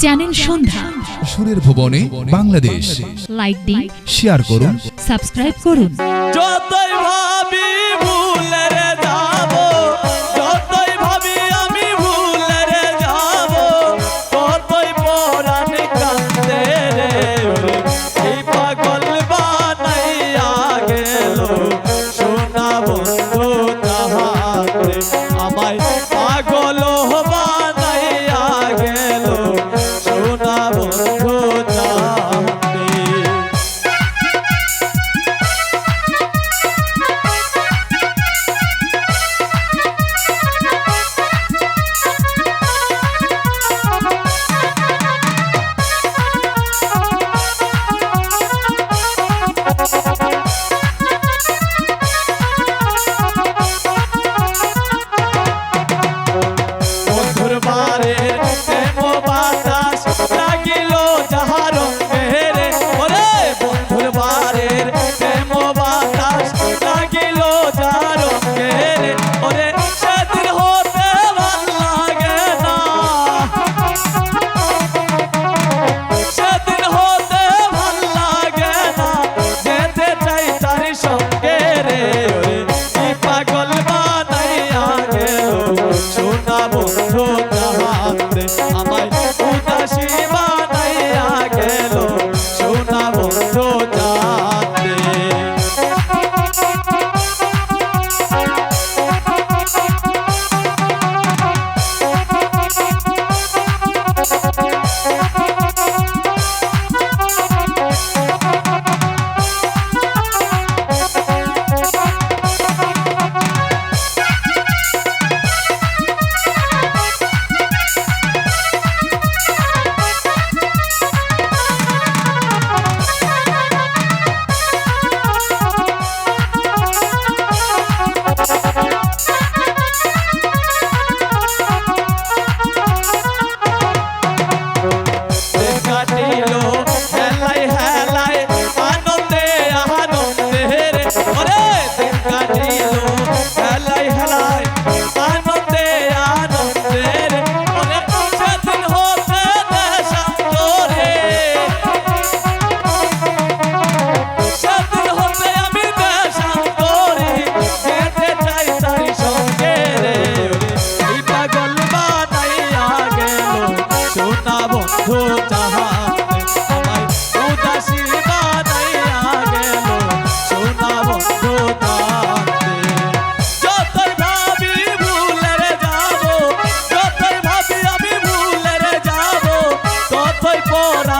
Channel সন্ধ্যা সুরের ভুবনে বাংলাদেশ। লাইক দিন শেয়ার করুন। সাবস্ক্রাইব করুন।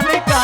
Rica.